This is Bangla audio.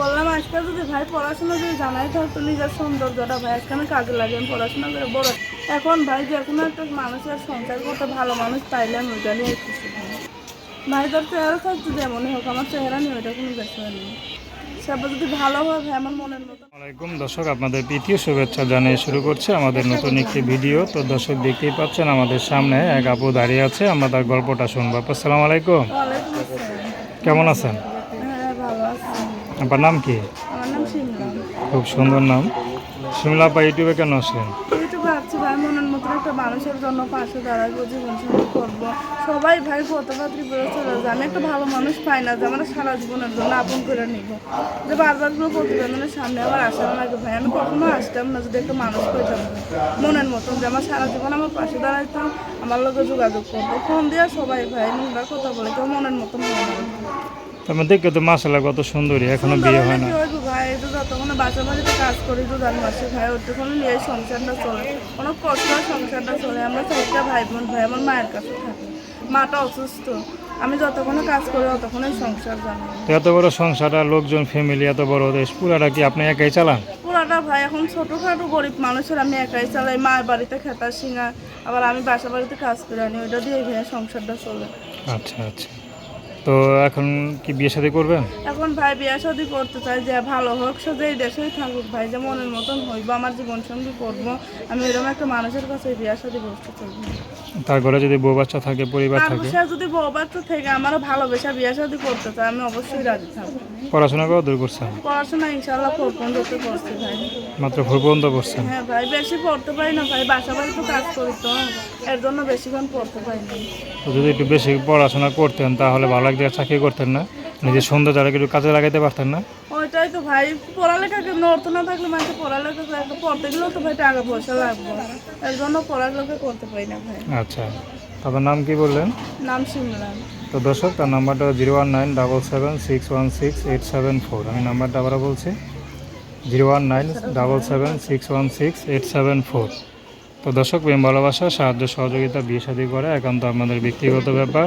বললাম আজকে যদি ভাই পড়াশোনা যদি জানাই থাকতো নিজের সৌন্দর্যটা ভাই আজকে আমি কাজে লাগে আমি পড়াশোনা করে বড়। এখন ভাই যে কোনো একটা মানুষের সংসার করতে ভালো মানুষ পাইলে আমি ওইটা নিয়ে খুশি। ভাই। তোর চেহারা থাকতো যেমনই হোক আমার চেহারা নিয়ে ওইটা কোনো বিষয় নেই সে যদি ভালো হয় ভাই মনের মতো। আসসালামাইকুম দর্শক আপনাদের প্রীতীয় শুভেচ্ছা জানিয়ে শুরু করছে আমাদের নতুন একটি ভিডিও। তো দর্শক দেখতেই পাচ্ছেন আমাদের সামনে এক আপু দাঁড়িয়ে আছে আমরা তার গল্পটা শুনব। আসসালামু। আলাইকুম কেমন আছেন? আপনার নাম কি? আমার নাম শিমলা। খুব সুন্দর নাম। শিমলা আপা ইউটিউবে কেন আসলেন? একটা মানুষের জন্য পাশে দাঁড়াবো জীবন সঙ্গী করব। সবাই ভাই কত পাত্রী বলে চলে যায়। আমি একটা ভালো মানুষ পাই না যে আমরা সারা জীবনের জন্য আপন করে নিব। যে বারবার কোনো প্রতিবেদনের সামনে আবার আসা লাগে ভাই। আমি কখনো আসতাম না যদি একটা মানুষ পেতাম। মনের মতন যে আমার সারা জীবন আমার পাশে দাঁড়াইতাম আমার লোকে যোগাযোগ করব ফোন দিয়ে সবাই ভাই নোংরা কথা বলে কেউ মনের মতন না। তারপর দেখে তো মাসাল্লাহ কত সুন্দরী এখনও বিয়ে হয় না। ভাই? তো যতক্ষণ বাসা বাড়িতে কাজ করি তো জান মাসে ভাই ওটুকুন নিয়ে সংসারটা চলে অনেক কষ্ট হয় সংসারটা চলে আমরা চারটা ভাই বোন ভাই আমার মায়ের কাছে থাকি। মাটা অসুস্থ। আমি যতক্ষণ কাজ করি ততক্ষণই সংসার জানি। এত বড় সংসার আর লোকজন ফ্যামিলি এত বড় দেশ পুরাটা কি আপনি একাই চালান? পুরাটা ভাই এখন ছোটোখাটো গরিব মানুষের আমি একাই চালাই। মায়ের বাড়িতে খেতা শিঙা আবার আমি বাসা বাড়িতে কাজ করে আনি ওইটা দিয়ে ভাই সংসারটা চলে। আচ্ছা আচ্ছা। তো এখন কি বিয়ে শাদী করবেন? এখন ভাই বিয়ে শাদি করতে চাই যে ভালো হোক সে যেই দেশেই থাকুক ভাই যে মনের মতন হইব আমার জীবন সঙ্গী করব। আমি এরকম একটা মানুষের কাছে বিয়ে শাদি করতে চাই। তার ঘরে যদি বউ বাচ্চা থাকে পরিবার থাকে? যদি বউ বাচ্চা থেকে আমারও ভালোবেসা বিয়ে শাদি করতে চায় আমি অবশ্যই রাজি থাকব। পড়াশোনা করা দূর করছেন? পড়াশোনা ইনশাল্লাহ ফোর পর্যন্ত করছি ভাই। মাত্র ফোর পর্যন্ত করছেন? হ্যাঁ ভাই বেশি পড়তে পারি না ভাই বাসা বাড়ি তো কাজ করি তো এর জন্য বেশিক্ষণ পড়তে পারি না। যদি একটু বেশি পড়াশোনা করতেন তাহলে ভালো এক জায়গায় চাকরি করতেন না নিজের সুন্দর যারা একটু কাজে লাগাইতে পারতেন না। ওইটাই তো ভাই পড়ালেখা অর্থ না থাকলে মানুষ পড়ালেখা পড়তে গেলেও তো ভাই টাকা পয়সা লাগবে। এর জন্য পড়ালেখা করতে পারি না ভাই। আচ্ছা তাদের নাম কি বললেন? নাম সিমরান তো দর্শক তার নাম্বারটা zero one nine double seven six one six eight seven four. আমি নাম্বারটা আবার বলছি zero one nine double seven six one six eight seven four. তো দর্শক প্রেম ভালোবাসা সাহায্য সহযোগিতা বিয়ে শাদী করে একান্ত আমাদের ব্যক্তিগত ব্যাপার।